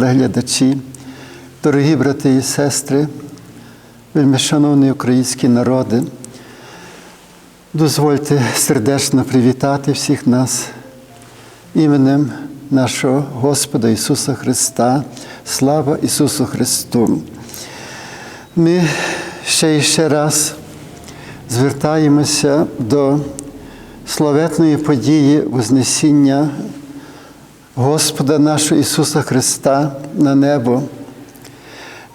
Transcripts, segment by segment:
Телеглядачі, дорогі брати і сестри, вельми шановні українські народи, дозвольте сердечно привітати всіх нас іменем нашого Господа Ісуса Христа. Слава Ісусу Христу! Ми ще і ще раз звертаємося до славетної події Вознесіння Господа нашого Ісуса Христа на небо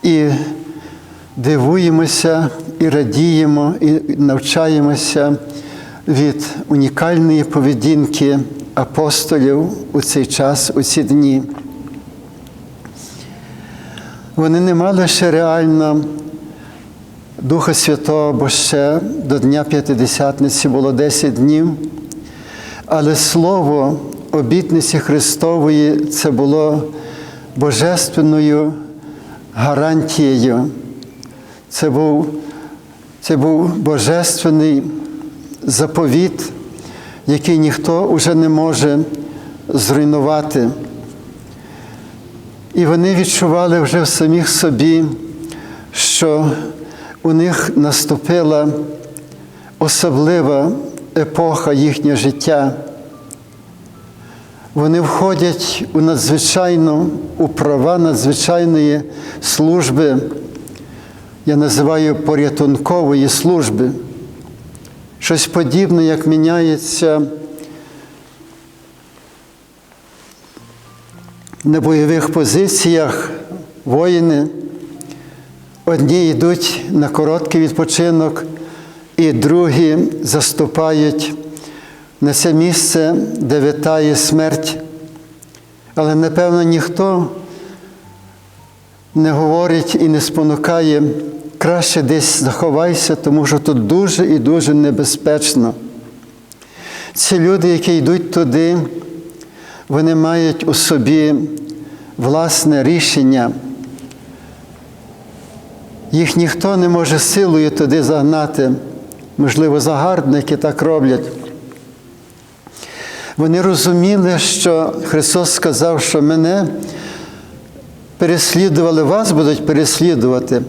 і дивуємося, і радіємо, і навчаємося від унікальної поведінки апостолів у цей час, у ці дні. Вони не мали ще реально Духа Святого, бо ще до Дня П'ятидесятниці було 10 днів, але Слово обітниці Христової це було божественною гарантією. Це був, це був божественний заповіт, який ніхто вже не може зруйнувати. І вони відчували вже в самих собі, що у них наступила особлива епоха їхнього життя. Вони входять у надзвичайну, у права надзвичайної служби, я називаю порятункової служби. Щось подібне, як міняється на бойових позиціях воїни. Одні йдуть на короткий відпочинок, і другі заступають на це місце, де витає смерть. Але, напевно, ніхто не говорить і не спонукає, краще десь заховайся, тому що тут дуже і дуже небезпечно. Ці люди, які йдуть туди, вони мають у собі власне рішення. Їх ніхто не може силою туди загнати. Можливо, загарбники так роблять. Вони розуміли, що Христос сказав, що мене переслідували, вас будуть переслідувати,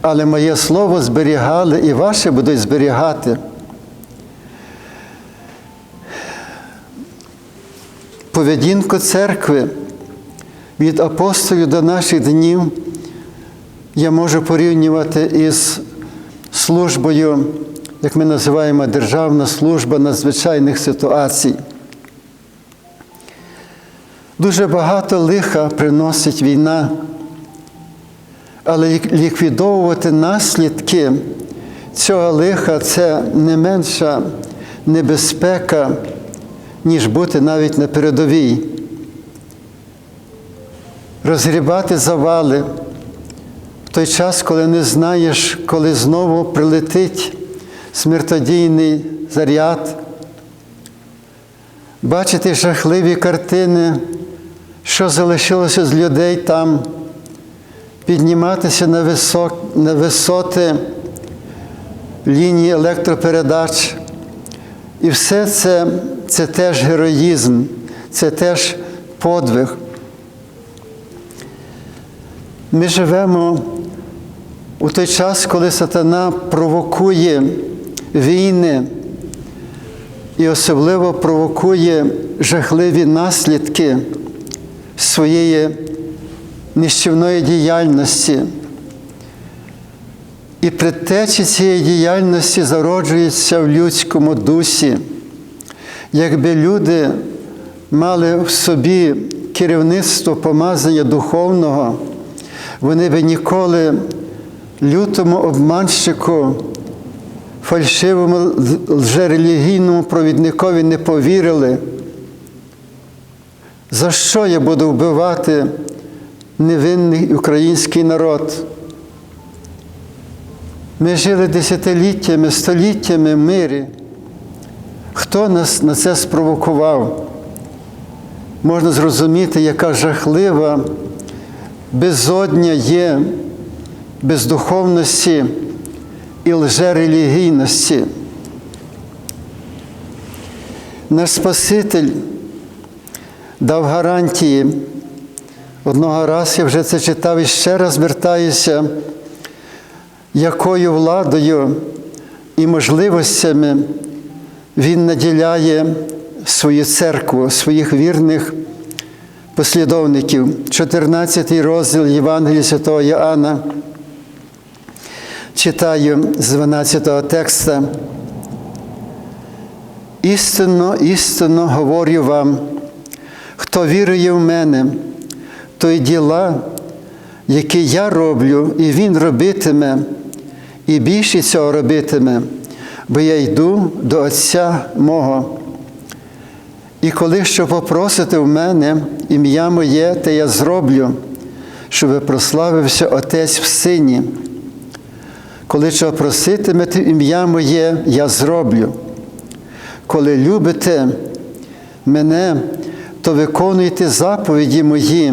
але моє Слово зберігали і ваше будуть зберігати. Поведінку церкви від апостолів до наших днів я можу порівнювати із службою, як ми називаємо Державна служба надзвичайних ситуацій. Дуже багато лиха приносить війна, але ліквідовувати наслідки цього лиха це не менша небезпека, ніж бути навіть на передовій. Розгрібати завали в той час, коли не знаєш, коли знову прилетить смертодійний заряд, бачити жахливі картини, що залишилося з людей там, підніматися на, висок, на висоти лінії електропередач. І все це, це теж героїзм, це теж подвиг. Ми живемо у той час, коли сатана провокує війни і особливо провокує жахливі наслідки своєї нищівної діяльності. І предтечі цієї діяльності зароджується в людському дусі. Якби люди мали в собі керівництво помазання духовного, вони би ніколи лютому обманщику, фальшивому лжерелігійному провідникові не повірили. За що я буду вбивати невинний український народ? Ми жили десятиліттями, століттями в мирі. Хто нас на це спровокував? Можна зрозуміти, яка жахлива безодня є бездуховності і лжерелігійності. Наш Спаситель дав гарантії Одного раз я вже це читав і ще раз звертаюся, якою владою і можливостями Він наділяє свою церкву, своїх вірних послідовників. 14 розділ Євангелія Святого Іоанна. Читаю з 12 текста. Істинно, істинно говорю вам, хто вірує в мене, то й діла, які я роблю, і він робитиме, і більше цього робитиме, бо я йду до Отця мого. І коли що попросите в мене ім'я моє, те я зроблю, щоб прославився Отець в Сині. Коли що проситимете ім'я моє, я зроблю. Коли любите мене, то виконуйте заповіді мої,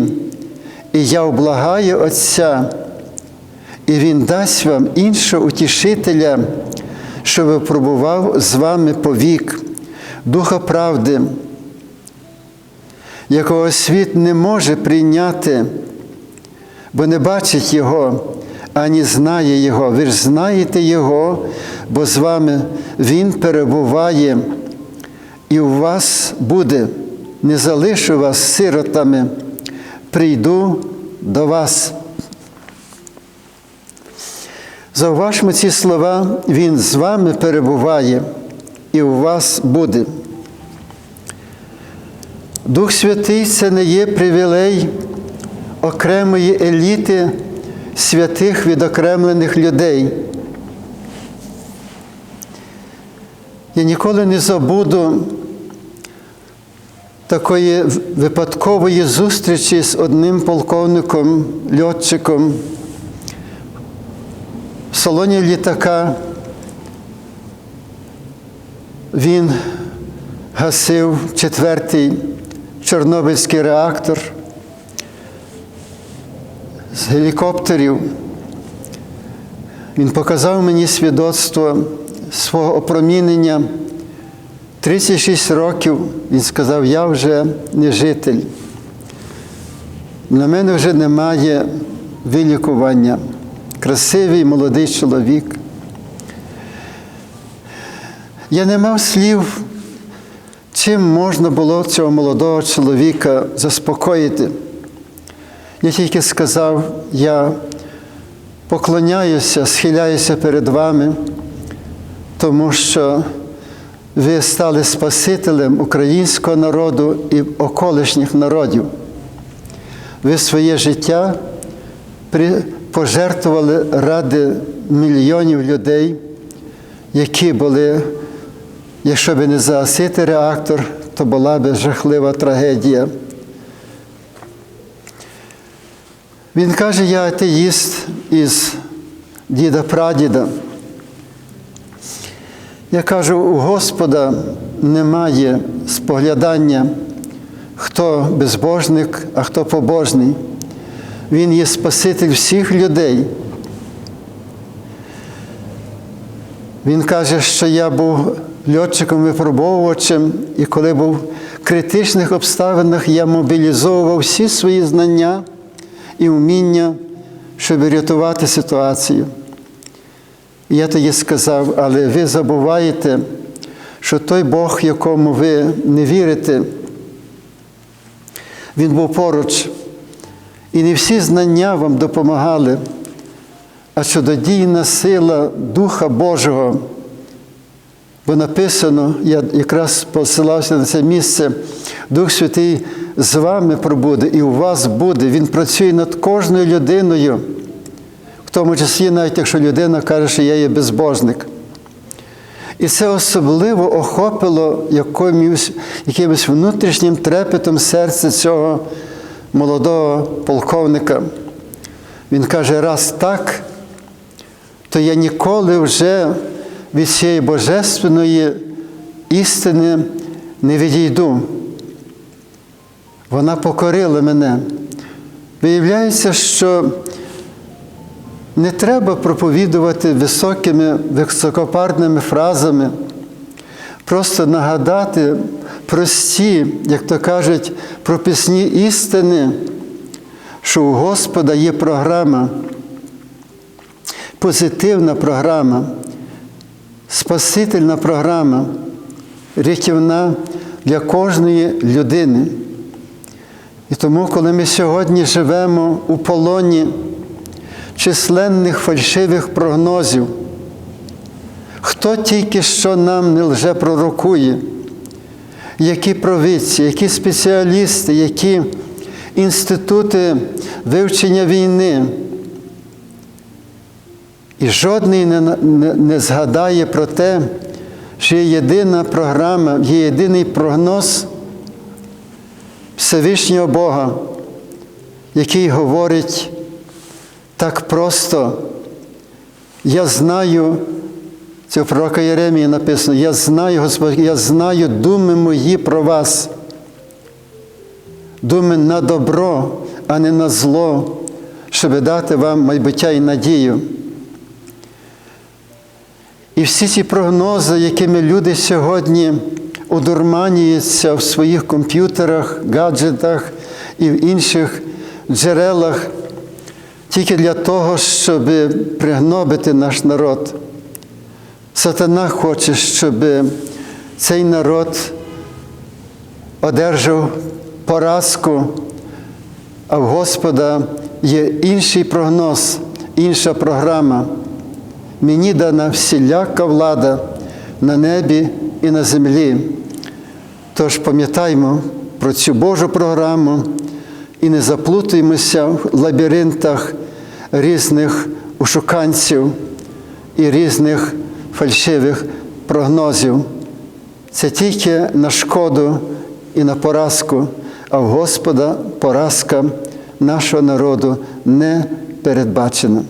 і я облагаю Отця, і Він дасть вам іншого утішителя, щоб пробував з вами повік, Духа правди, якого світ не може прийняти, бо не бачить Його, ані знає Його. Ви ж знаєте Його, бо з вами Він перебуває і у вас буде, не залишу вас сиротами, прийду до вас. Зауважмо ці слова, Він з вами перебуває і у вас буде. Дух Святий це не є привілей окремої еліти святих відокремлених людей. Я ніколи не забуду такої випадкової зустрічі з одним полковником, льотчиком в салоні літака. Він гасив четвертий Чорнобильський реактор з гелікоптерів. Він показав мені свідоцтво свого опромінення. 36 років він сказав, я вже не житель. На мене вже немає вилікування. Красивий молодий чоловік. Я не мав слів, чим можна було цього молодого чоловіка заспокоїти. Я тільки сказав, я поклоняюся, схиляюся перед вами, тому що ви стали Спасителем українського народу і околишніх народів. Ви своє життя пожертвували ради мільйонів людей, які були, якщо б не загасити реактор, то була б жахлива трагедія. Він каже, я атеїст із діда-прадіда. Я кажу, у Господа немає споглядання, хто безбожник, а хто побожний. Він є Спаситель всіх людей. Він каже, що я був льотчиком-випробовувачем, і коли був в критичних обставинах, я мобілізовував всі свої знання і вміння, щоб рятувати ситуацію. Я тоді сказав, але ви забуваєте, що той Бог, якому ви не вірите, Він був поруч. І не всі знання вам допомагали, а чудодійна сила Духа Божого. Бо написано, я якраз посилався на це місце, Дух Святий з вами пробуде і у вас буде. Він працює над кожною людиною, тому числі, навіть якщо людина каже, що я є безбожник. І це особливо охопило якимось, якимось внутрішнім трепетом серця цього молодого полковника. Він каже, раз так, то я ніколи вже від цієї божественної істини не відійду. Вона покорила мене. Виявляється, що не треба проповідувати високими, високопарними фразами, просто нагадати прості, як то кажуть, прописні істини, що у Господа є програма, позитивна програма, спасительна програма, рятівна для кожної людини. І тому, коли ми сьогодні живемо у полоні численних фальшивих прогнозів, хто тільки що нам не лже пророкує, які провидці, які спеціалісти, які інститути вивчення війни. І жодний не, не, не згадає про те, що є єдина програма, є єдиний прогноз Всевишнього Бога, який говорить так просто. Я знаю, це у пророка Єремії написано, я знаю, Господь, я знаю думи мої про вас. Думи на добро, а не на зло, щоб дати вам майбуття і надію. І всі ці прогнози, якими люди сьогодні одурманюються в своїх комп'ютерах, гаджетах і в інших джерелах, тільки для того, щоб пригнобити наш народ. Сатана хоче, щоб цей народ одержав поразку, а в Господа є інший прогноз, інша програма. Мені дана всіляка влада на небі і на землі. Тож пам'ятаймо про цю Божу програму і не заплутуємося в лабіринтах різних ушуканців і різних фальшивих прогнозів. Це тільки на шкоду і на поразку, а в Господа поразка нашого народу не передбачена.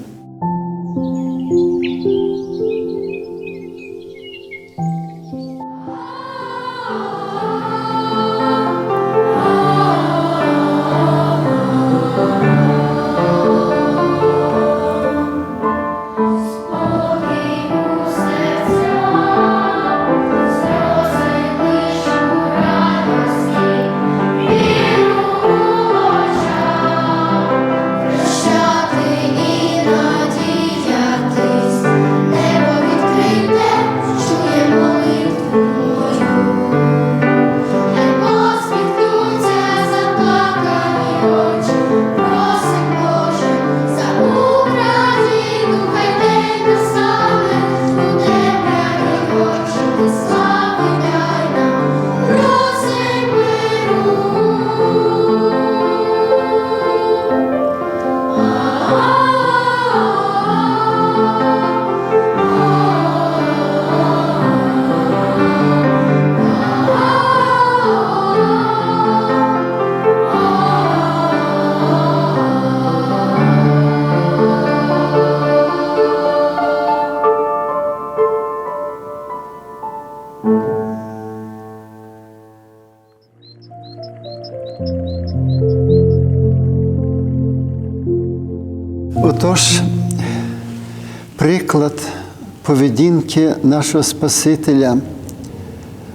Нашого Спасителя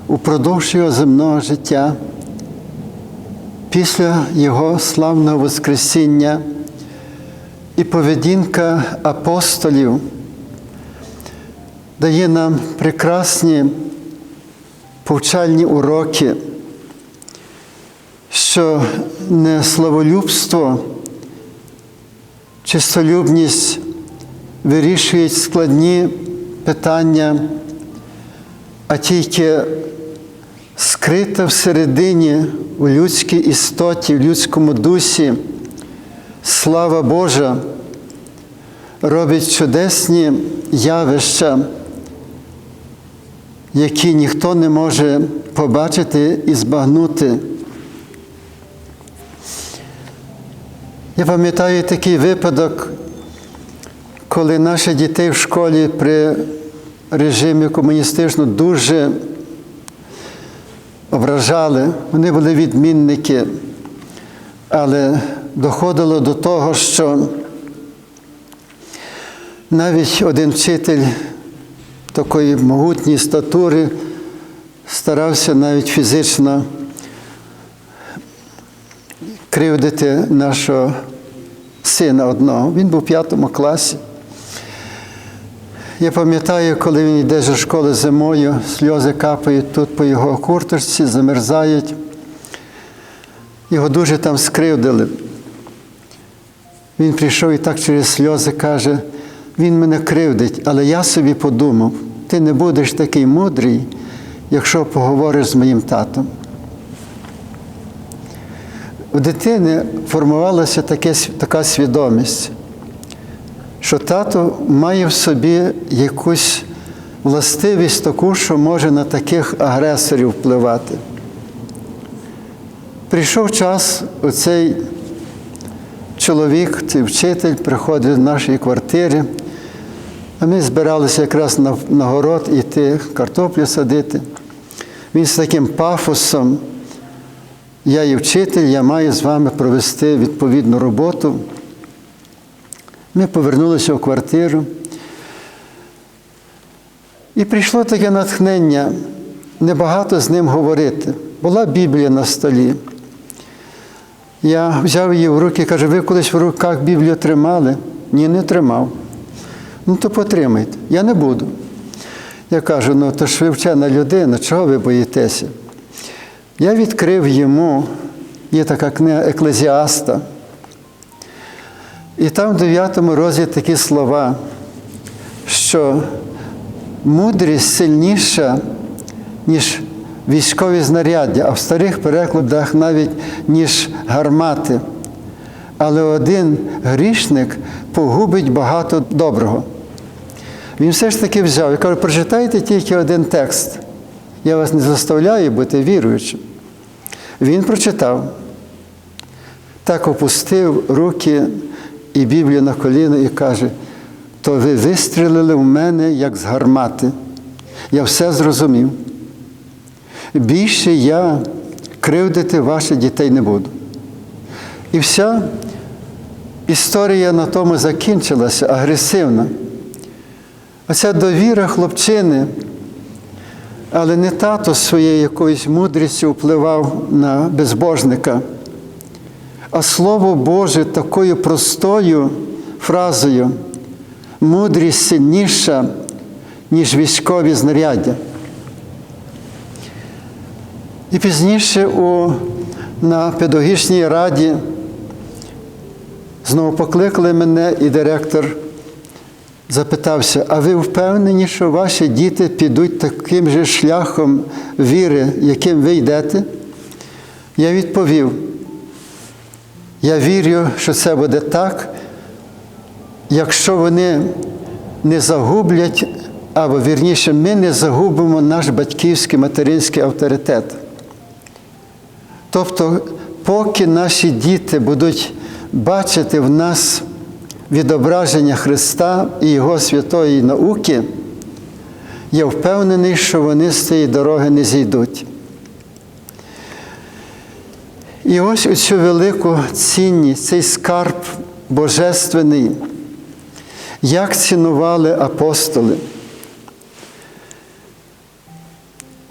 упродовж його земного життя, після Його славного Воскресіння і поведінка апостолів дає нам прекрасні повчальні уроки, що не славолюбство, чистолюбність вирішують складні питання, а тільки скрита всередині у людській істоті, в людському дусі, слава Божа робить чудесні явища, які ніхто не може побачити і збагнути. Я пам'ятаю такий випадок, коли наші дітей в школі при режимі комуністичному дуже ображали, вони були відмінники, але доходило до того, що навіть один вчитель такої могутньої статури старався навіть фізично кривдити нашого сина одного. Він був в п'ятому класі. Я пам'ятаю, коли він йде зі школи зимою, сльози капають тут по його курточці, замерзають. Його дуже там скривдили. Він прийшов і так через сльози каже, він мене кривдить, але я собі подумав, ти не будеш такий мудрий, якщо поговориш з моїм татом. У дитини формувалася таке, така свідомість, що тато має в собі якусь властивість таку, що може на таких агресорів впливати. Прийшов час, оцей чоловік, цей вчитель приходить до нашої квартири, а ми збиралися якраз на, на город іти, картоплю садити. Він з таким пафосом, я є вчитель, я маю з вами провести відповідну роботу. Ми повернулися в квартиру. І прийшло таке натхнення небагато з ним говорити. Була Біблія на столі. Я взяв її в руки і кажу, ви колись в руках Біблію тримали? Ні, не тримав. Ну, то потримайте. Я не буду. Я кажу, ну то ж ви вчена людина, чого ви боїтеся? Я відкрив йому, є така книга Еклезіаста. І там в 9 розділі такі слова, що мудрість сильніша, ніж військові знаряддя, а в старих перекладах навіть ніж гармати. Але один грішник погубить багато доброго. Він все ж таки взяв. Я кажу, прочитайте тільки один текст. Я вас не заставляю бути віруючим. Він прочитав, так опустив руки і Біблію на коліно і каже, то ви вистрілили в мене, як з гармати. Я все зрозумів. Більше я кривдити ваших дітей не буду. І вся історія на тому закінчилася агресивна. Оця довіра хлопчини, але не тато своєю якоюсь мудрістю впливав на безбожника, а Слово Боже такою простою фразою мудрість сильніша, ніж військові знаряддя. І пізніше у, на педагогічній раді знову покликали мене, і директор запитався: а ви впевнені, що ваші діти підуть таким же шляхом віри, яким ви йдете? Я відповів: я вірю, що це буде так, якщо вони не загублять, або вірніше, ми не загубимо наш батьківський материнський авторитет. Тобто, поки наші діти будуть бачити в нас відображення Христа і Його святої науки, я впевнений, що вони з цієї дороги не зійдуть. І ось у цю велику цінність, цей скарб божественний, як цінували апостоли.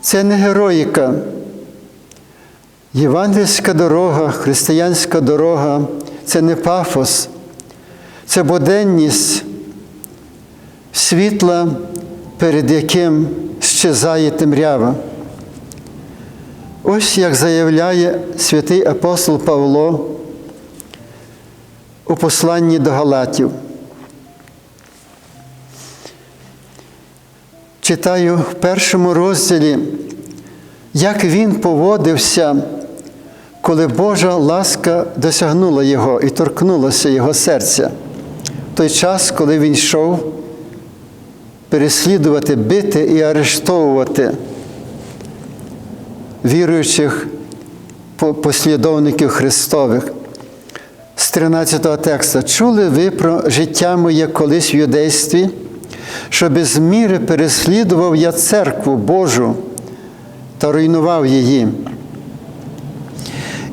Це не героїка. Євангельська дорога, християнська дорога це не пафос, це буденність світла, перед яким щезає темрява. Ось як заявляє святий апостол Павло у посланні до Галатів. Читаю в першому розділі, як він поводився, коли Божа ласка досягнула його і торкнулася його серця. В той час, коли він йшов переслідувати, бити і арештовувати віруючих послідовників Христових. З 13 текста. Чули ви про життя моє колись в юдействі, що без міри переслідував я церкву Божу та руйнував її.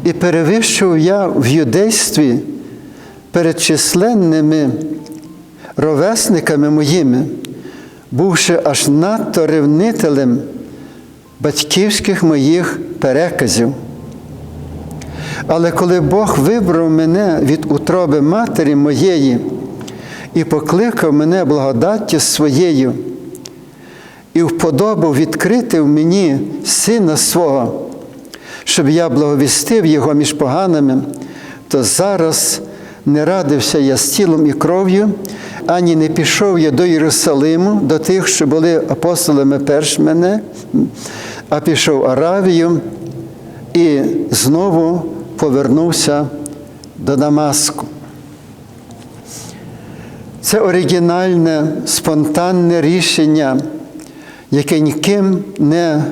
І перевищував я в юдействі перед численними ровесниками моїми, бувши аж надто ревнителем батьківських моїх переказів. Але коли Бог вибрав мене від утроби матері моєї і покликав мене благодаттю своєю, і вподобав відкрити в мені сина свого, щоб я благовістив його між поганими, то зараз не радився я з тілом і кров'ю, ані не пішов я до Єрусалиму, до тих, що були апостолами перш мене, а пішов Аравію і знову повернувся до Дамаску. Це оригінальне, спонтанне рішення, яке ніким не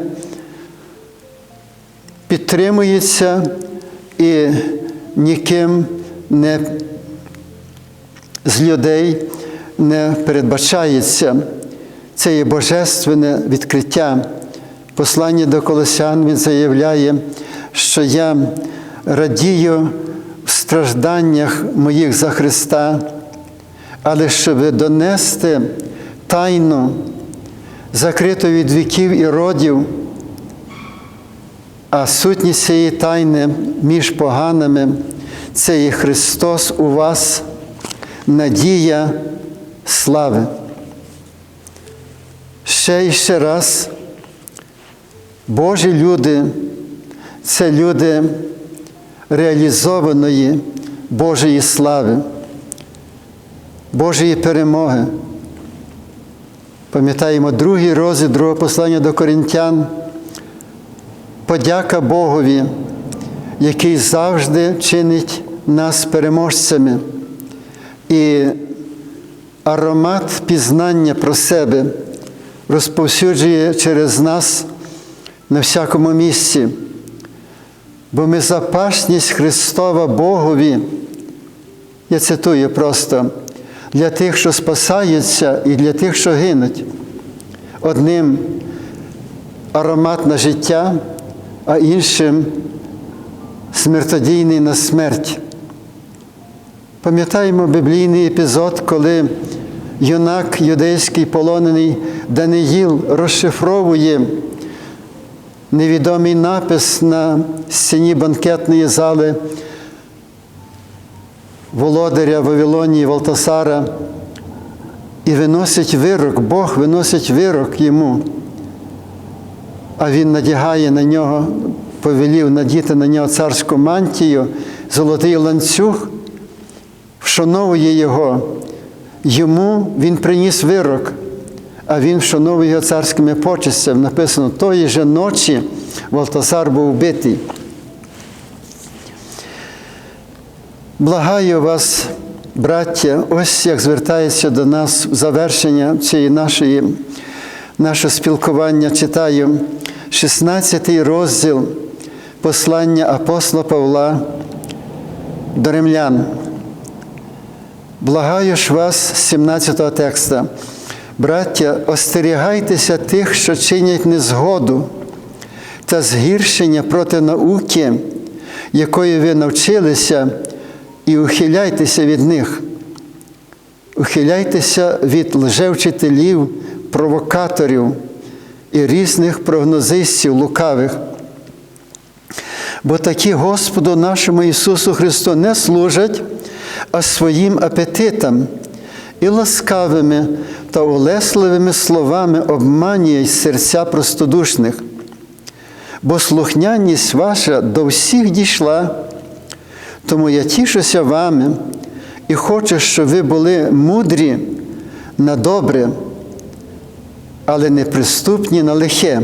підтримується і ніким не з людей не передбачається. Це є божественне відкриття. Послання до Колосян він заявляє, що я радію в стражданнях моїх за Христа, але щоб донести тайну, закриту від віків і родів, а сутність цієї тайни між поганими це є Христос у вас, надія слави. Ще і ще раз, Божі люди це люди реалізованої Божої слави, Божої перемоги. Пам'ятаємо другий розділ другого послання до Коринтян. Подяка Богові, який завжди чинить нас переможцями. І аромат пізнання про себе розповсюджує через нас на всякому місці. Бо ми запашність Христова Богові, я цитую просто, для тих, що спасаються, і для тих, що гинуть. Одним аромат на життя, а іншим смертодійний на смерть. Пам'ятаємо біблійний епізод, коли юнак юдейський полонений Даниїл розшифровує невідомий напис на стіні банкетної зали володаря Вавилонії Валтасара. І виносить вирок, Бог виносить вирок йому, а він надягає на нього, повелів надіти на нього царську мантію, золотий ланцюг, вшановує його. Йому він приніс вирок, а він вшановує його царськими почестями. Написано, тої же ночі Валтасар був вбитий. Благаю вас, браття, ось як звертається до нас завершення цієї нашої, нашого спілкування. Читаю 16 розділ послання апостола Павла до римлян. Благаю ж вас 17 текста. Браття, остерігайтеся тих, що чинять незгоду та згіршення проти науки, якої ви навчилися, і ухиляйтеся від них. Ухиляйтеся від лжевчителів, провокаторів і різних прогнозистів лукавих. Бо такі Господу нашому Ісусу Христу не служать, а своїм апетитам і ласкавими та улесливими словами обманюють серця простодушних. Бо слухняність ваша до всіх дійшла, тому я тішуся вами і хочу, щоб ви були мудрі на добре, але неприступні на лихе.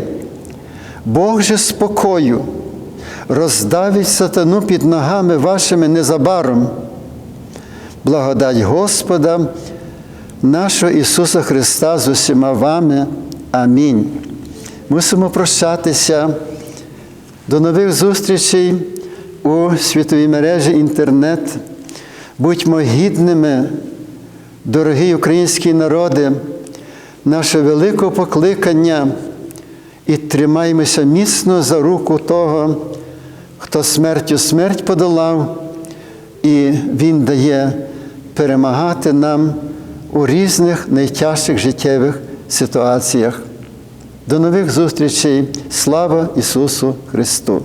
Бог же спокою роздавить сатану під ногами вашими незабаром. Благодать Господа, нашого Ісуса Христа з усіма вами. Амінь. Мусимо прощатися. До нових зустрічей у світовій мережі інтернет. Будьмо гідними, дорогі українські народи, наше велике покликання і тримаймося міцно за руку того, хто смертю смерть подолав, і Він дає перемагати нам у різних найтяжчих життєвих ситуаціях. До нових зустрічей. Слава Ісусу Христу!